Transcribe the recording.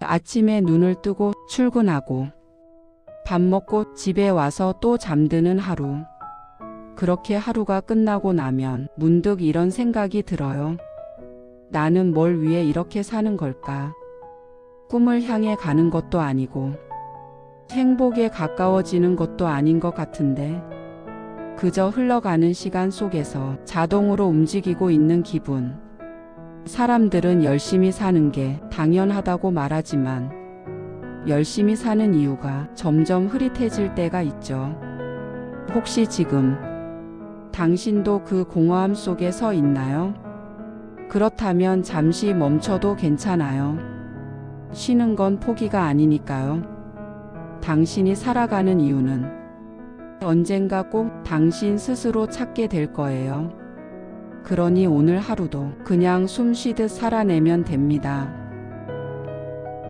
아침에 눈을 뜨고 출근하고 밥 먹고 집에 와서 또 잠드는 하루. 그렇게 하루가 끝나고 나면 문득 이런 생각이 들어요. 나는 뭘 위해 이렇게 사는 걸까? 꿈을 향해 가는 것도 아니고 행복에 가까워지는 것도 아닌 것 같은데 그저 흘러가는 시간 속에서 자동으로 움직이고 있는 기분. 사람들은 열심히 사는 게 당연하다고 말하지만 열심히 사는 이유가 점점 흐릿해질 때가 있죠. 혹시 지금 당신도 그 공허함 속에 서 있나요? 그렇다면 잠시 멈춰도 괜찮아요. 쉬는 건 포기가 아니니까요. 당신이 살아가는 이유는 언젠가 꼭 당신 스스로 찾게 될 거예요. 그러니 오늘 하루도 그냥 숨 쉬듯 살아내면 됩니다.